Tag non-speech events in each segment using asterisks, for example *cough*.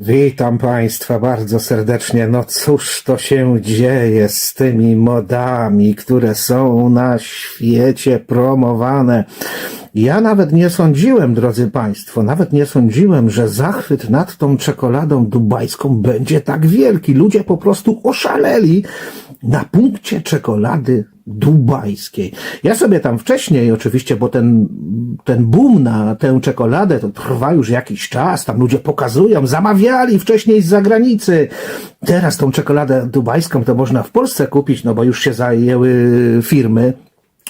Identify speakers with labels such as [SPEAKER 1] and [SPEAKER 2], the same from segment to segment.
[SPEAKER 1] Witam Państwa bardzo serdecznie. No cóż to się dzieje z tymi modami, które są na świecie promowane? Ja nawet nie sądziłem, drodzy Państwo, nawet nie sądziłem, że zachwyt nad tą czekoladą dubajską będzie tak wielki. Ludzie po prostu oszaleli na punkcie czekolady dubajskiej. Ja sobie tam wcześniej, oczywiście, bo ten, ten boom na tę czekoladę to trwa już jakiś czas, tam ludzie pokazują, zamawiali wcześniej z zagranicy. Teraz tą czekoladę dubajską to można w Polsce kupić, no bo już się zajęły firmy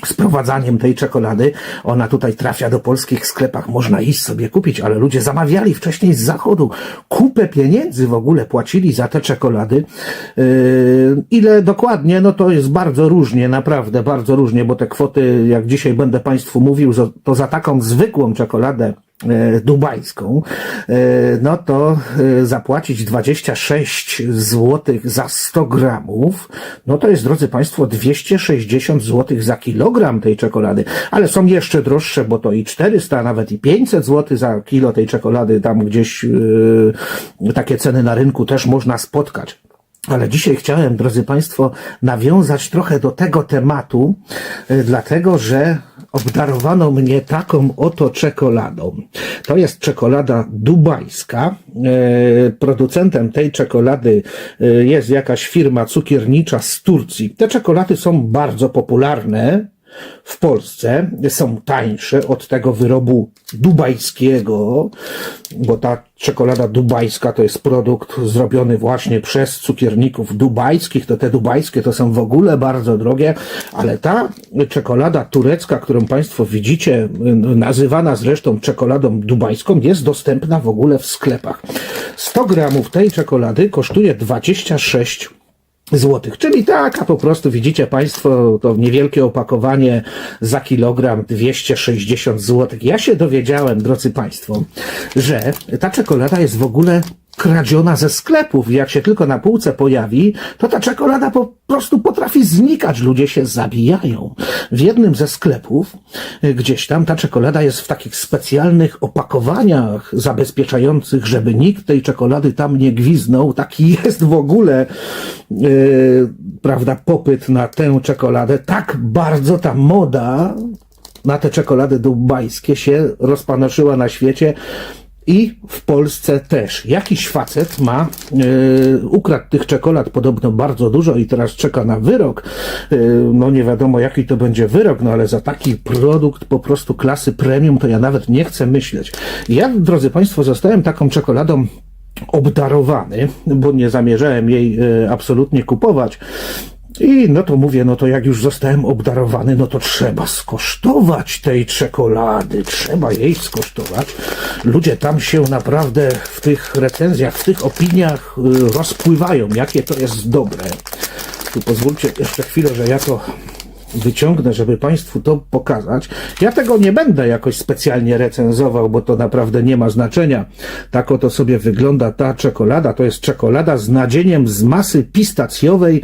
[SPEAKER 1] sprowadzaniem tej czekolady. Ona tutaj trafia do polskich sklepach, można iść sobie kupić, ale ludzie zamawiali wcześniej z zachodu. Kupę pieniędzy w ogóle płacili za te czekolady. Yy, ile dokładnie, no to jest bardzo różnie, naprawdę bardzo różnie, bo te kwoty, jak dzisiaj będę Państwu mówił, to za taką zwykłą czekoladę e, dubajską, e, no to e, zapłacić 26 zł za 100 gramów, no to jest, drodzy Państwo, 260 zł za kilogram tej czekolady. Ale są jeszcze droższe, bo to i 400, a nawet i 500 zł za kilo tej czekolady, tam gdzieś e, takie ceny na rynku też można spotkać. Ale dzisiaj chciałem, drodzy Państwo, nawiązać trochę do tego tematu, y, dlatego że obdarowano mnie taką oto czekoladą. To jest czekolada dubajska. Y, Producentem tej czekolady y, jest jakaś firma cukiernicza z Turcji. Te czekolady są bardzo popularne w Polsce są tańsze od tego wyrobu dubajskiego, bo ta czekolada dubajska to jest produkt zrobiony właśnie przez cukierników dubajskich. To te dubajskie to są w ogóle bardzo drogie, ale ta czekolada turecka, którą Państwo widzicie, nazywana zresztą czekoladą dubajską, jest dostępna w ogóle w sklepach. 100 gramów tej czekolady kosztuje 26 złotych, czyli taka po prostu widzicie Państwo to niewielkie opakowanie za kilogram 260 złotych. Ja się dowiedziałem, drodzy Państwo, że ta czekolada jest w ogóle kradziona ze sklepów. Jak się tylko na półce pojawi, to ta czekolada po prostu potrafi znikać. Ludzie się zabijają. W jednym ze sklepów, y, gdzieś tam, ta czekolada jest w takich specjalnych opakowaniach zabezpieczających, żeby nikt tej czekolady tam nie gwiznął. Taki *laughs* jest w ogóle, yy, prawda, popyt na tę czekoladę. Tak bardzo ta moda na te czekolady dubajskie się rozpanoszyła na świecie. I w Polsce też. Jakiś facet ma, yy, ukradł tych czekolad podobno bardzo dużo i teraz czeka na wyrok. Yy, no nie wiadomo jaki to będzie wyrok, no ale za taki produkt po prostu klasy premium to ja nawet nie chcę myśleć. Ja, drodzy Państwo, zostałem taką czekoladą obdarowany, bo nie zamierzałem jej e, absolutnie kupować. I no to mówię, no to jak już zostałem obdarowany, no to trzeba skosztować tej czekolady, trzeba jej skosztować. Ludzie tam się naprawdę w tych recenzjach, w tych opiniach y, rozpływają, jakie to jest dobre. Tu pozwólcie jeszcze chwilę, że ja to wyciągnę, żeby Państwu to pokazać. Ja tego nie będę jakoś specjalnie recenzował, bo to naprawdę nie ma znaczenia. Tak oto sobie wygląda ta czekolada. To jest czekolada z nadzieniem z masy pistacjowej,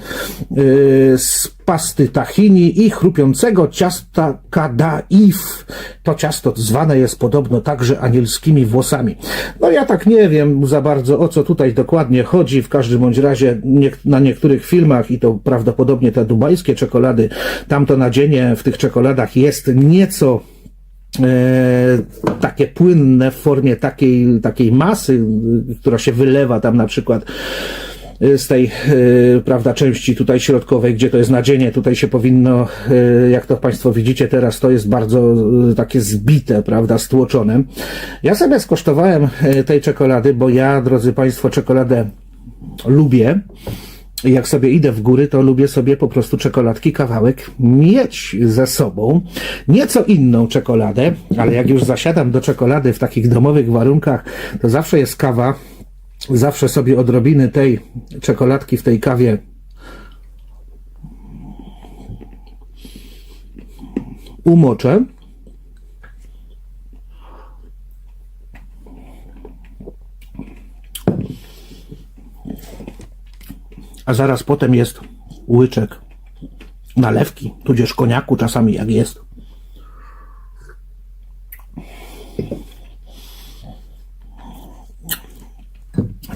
[SPEAKER 1] yy, z pasty tahini i chrupiącego ciasta kadaif. To ciasto zwane jest podobno także anielskimi włosami. No ja tak nie wiem za bardzo o co tutaj dokładnie chodzi. W każdym bądź razie na niektórych filmach i to prawdopodobnie te dubajskie czekolady, tamto nadzienie w tych czekoladach jest nieco e, takie płynne w formie takiej, takiej masy, która się wylewa tam na przykład z tej, y, prawda, części tutaj środkowej, gdzie to jest nadzienie, tutaj się powinno, y, jak to Państwo widzicie teraz, to jest bardzo y, takie zbite, prawda, stłoczone. Ja sobie skosztowałem y, tej czekolady, bo ja, drodzy Państwo, czekoladę lubię. Jak sobie idę w góry, to lubię sobie po prostu czekoladki, kawałek mieć ze sobą. Nieco inną czekoladę, ale jak już zasiadam do czekolady w takich domowych warunkach, to zawsze jest kawa. Zawsze sobie odrobiny tej czekoladki w tej kawie umoczę. a zaraz potem jest łyczek nalewki, tudzież koniaku czasami jak jest.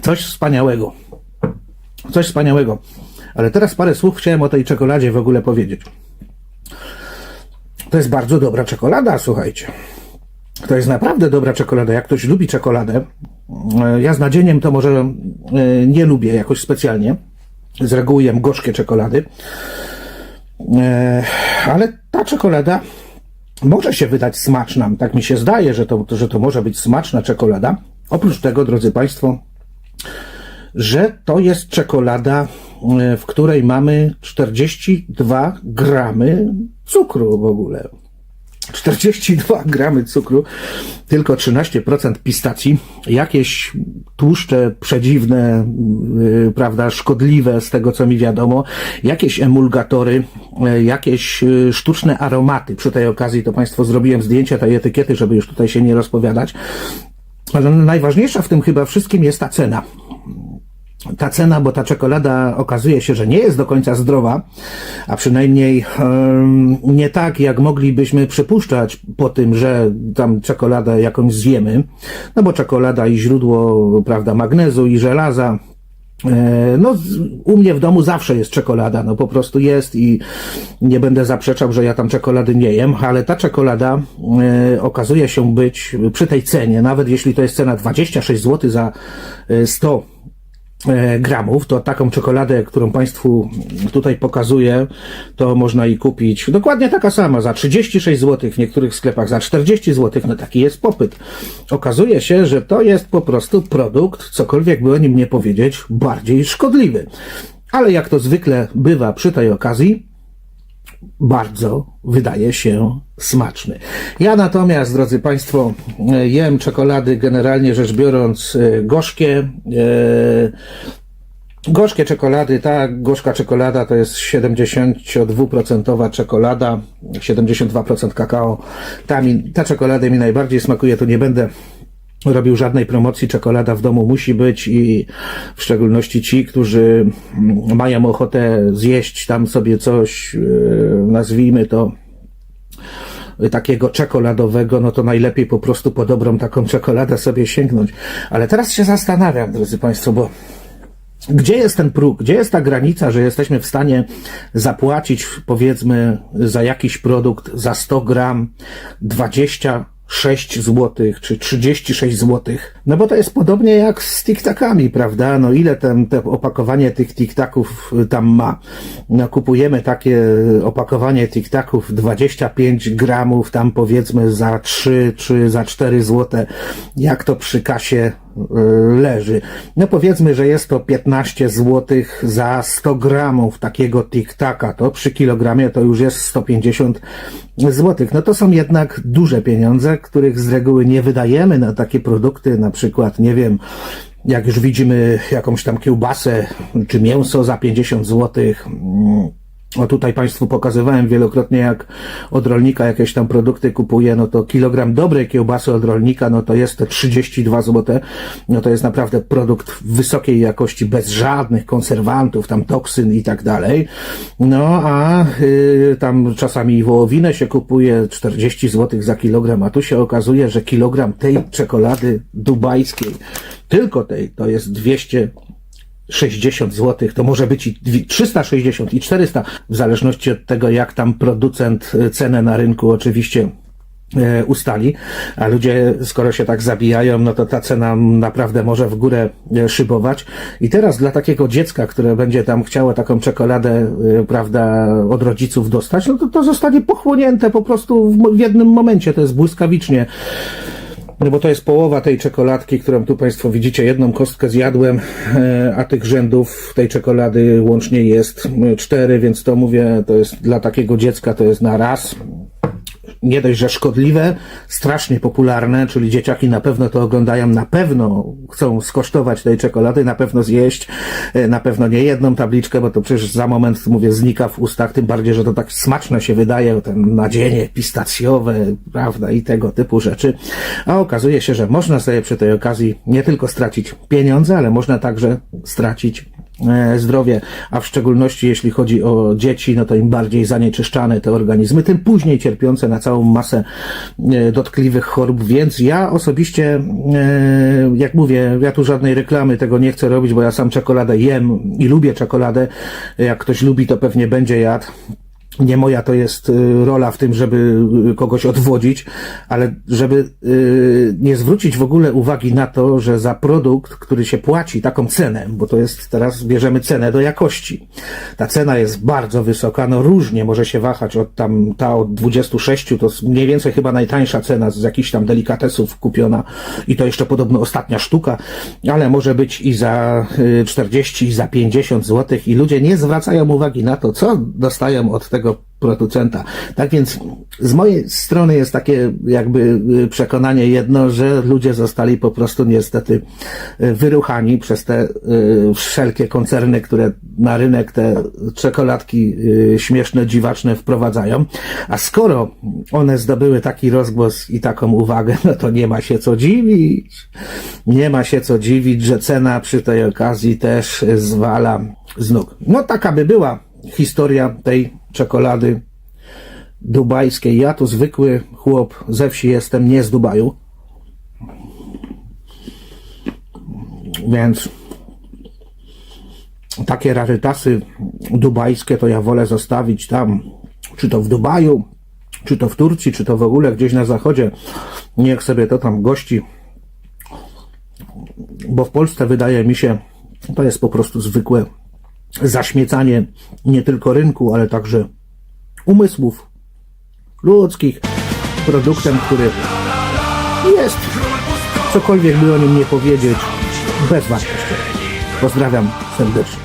[SPEAKER 1] Coś wspaniałego. Coś wspaniałego. Ale teraz parę słów chciałem o tej czekoladzie w ogóle powiedzieć. To jest bardzo dobra czekolada, słuchajcie. To jest naprawdę dobra czekolada. Jak ktoś lubi czekoladę, e, ja z nadzieniem to może e, nie lubię jakoś specjalnie. Z reguły jem gorzkie czekolady. E, Ale ta czekolada może się wydać smaczna. Tak mi się zdaje, że to, że to może być smaczna czekolada. Oprócz tego, drodzy Państwo, że to jest czekolada, e, w której mamy 42 gramy cukru w ogóle. 42 gramy cukru, tylko 13% pistacji, jakieś tłuszcze przedziwne, yy, prawda, szkodliwe z tego co mi wiadomo, jakieś emulgatory, yy, jakieś yy, sztuczne aromaty. Przy tej okazji to Państwo zrobiłem zdjęcie tej etykiety, żeby już tutaj się nie rozpowiadać. Najważniejsza w tym chyba wszystkim jest ta cena ta cena, bo ta czekolada okazuje się, że nie jest do końca zdrowa, a przynajmniej em, nie tak, jak moglibyśmy przypuszczać po tym, że tam czekoladę jakąś zjemy. No bo czekolada i źródło, prawda, magnezu i żelaza. E, No, u mnie w domu zawsze jest czekolada, no po prostu jest i nie będę zaprzeczał, że ja tam czekolady nie jem, ale ta czekolada e, okazuje się być przy tej cenie, nawet jeśli to jest cena 26 zł za e, 100 e, gramów, to taką czekoladę, którą Państwu tutaj pokazuję, to można i kupić dokładnie taka sama, za 36 zł, w niektórych sklepach za 40 zł, no taki jest popyt. Okazuje się, że to jest po prostu produkt, cokolwiek by o nim nie powiedzieć, bardziej szkodliwy. Ale jak to zwykle bywa przy tej okazji, bardzo wydaje się smaczny. Ja natomiast, drodzy Państwo, e, jem czekolady generalnie rzecz biorąc e, gorzkie. e, Gorzkie czekolady, ta gorzka czekolada to jest 72% czekolada, 72% kakao. Ta, mi, ta czekolada mi najbardziej smakuje, tu nie będę robił żadnej promocji, czekolada w domu musi być i w szczególności ci, którzy mają ochotę zjeść tam sobie coś, e, nazwijmy to takiego czekoladowego, no to najlepiej po prostu po dobrą taką czekoladę sobie sięgnąć. Ale teraz się zastanawiam, drodzy Państwo, bo gdzie jest ten próg, gdzie jest ta granica, że jesteśmy w stanie zapłacić, powiedzmy, za jakiś produkt za 100 gram 26 zł czy 36 zł? No bo to jest podobnie jak z tiktakami, prawda? No ile ten, te opakowanie tych tiktaków y, tam ma? No kupujemy takie opakowanie tiktaków 25 gramów, tam powiedzmy za 3 czy za 4 zł. Jak to przy kasie leży. No powiedzmy, że jest to 15 zł za 100 gramów takiego tiktaka, to przy kilogramie to już jest 150 zł. No to są jednak duże pieniądze, których z reguły nie wydajemy na takie produkty, na przykład, nie wiem, jak już widzimy jakąś tam kiełbasę czy mięso za 50 zł. O tutaj Państwu pokazywałem wielokrotnie, jak od rolnika jakieś tam produkty kupuję, no to kilogram dobrej kiełbasy od rolnika, no to jest te 32 zł. No to jest naprawdę produkt wysokiej jakości, bez żadnych konserwantów, tam toksyn i tak dalej. No a y, tam czasami wołowinę się kupuje 40 zł za kilogram, a tu się okazuje, że kilogram tej czekolady dubajskiej, tylko tej, to jest 200 60 zł, to może być i dwi- 360 i 400, w zależności od tego, jak tam producent e, cenę na rynku oczywiście e, ustali, a ludzie, skoro się tak zabijają, no to ta cena naprawdę może w górę e, szybować. I teraz dla takiego dziecka, które będzie tam chciało taką czekoladę, prawda, od rodziców dostać, no to to zostanie pochłonięte po prostu w jednym momencie, to jest błyskawicznie. No bo to jest połowa tej czekoladki, którą tu Państwo widzicie. Jedną kostkę zjadłem, e, a tych rzędów tej czekolady łącznie jest e, cztery, więc to mówię, to jest dla takiego dziecka to jest na raz. Nie dość, że szkodliwe, strasznie popularne, czyli dzieciaki na pewno to oglądają, na pewno chcą skosztować tej czekolady, na pewno zjeść, e, na pewno nie jedną tabliczkę, bo to przecież za moment, mówię, znika w ustach, tym bardziej, że to tak smaczne się wydaje, ten nadzienie pistacjowe, prawda, i tego typu rzeczy. A okazuje się, że można sobie przy tej okazji nie tylko stracić pieniądze, ale można także stracić zdrowie, a w szczególności jeśli chodzi o dzieci, no to im bardziej zanieczyszczane te organizmy, tym później cierpiące na całą masę e, dotkliwych chorób, więc ja osobiście, e, jak mówię, ja tu żadnej reklamy tego nie chcę robić, bo ja sam czekoladę jem i lubię czekoladę. Jak ktoś lubi, to pewnie będzie jadł. Nie moja to jest y, rola w tym, żeby y, kogoś odwodzić, ale żeby y, nie zwrócić w ogóle uwagi na to, że za produkt, który się płaci taką cenę, bo to jest teraz bierzemy cenę do jakości. Ta cena jest bardzo wysoka, no różnie może się wahać od tam ta od 26, to mniej więcej chyba najtańsza cena z jakichś tam delikatesów kupiona i to jeszcze podobno ostatnia sztuka, ale może być i za y, 40, i za 50 zł i ludzie nie zwracają uwagi na to, co dostają od tego producenta. Tak więc z mojej strony jest takie jakby y, przekonanie jedno, że ludzie zostali po prostu niestety y, wyruchani przez te y, wszelkie koncerny, które na rynek te czekoladki śmieszne, dziwaczne wprowadzają. A skoro one zdobyły taki rozgłos i taką uwagę, no to nie ma się co dziwić. Nie ma się co dziwić, że cena przy tej okazji też zwala z nóg. No taka by była historia tej czekolady dubajskiej. Ja tu zwykły chłop ze wsi jestem, nie z Dubaju. Więc takie rarytasy dubajskie to ja wolę zostawić tam, czy to w Dubaju, czy to w Turcji, czy to w ogóle gdzieś na zachodzie. Niech sobie to tam gości. Bo w Polsce wydaje mi się, to jest po prostu zwykłe zaśmiecanie nie tylko rynku, ale także umysłów ludzkich produktem, który jest, cokolwiek by o nim nie powiedzieć, bezwartościowy. Pozdrawiam serdecznie.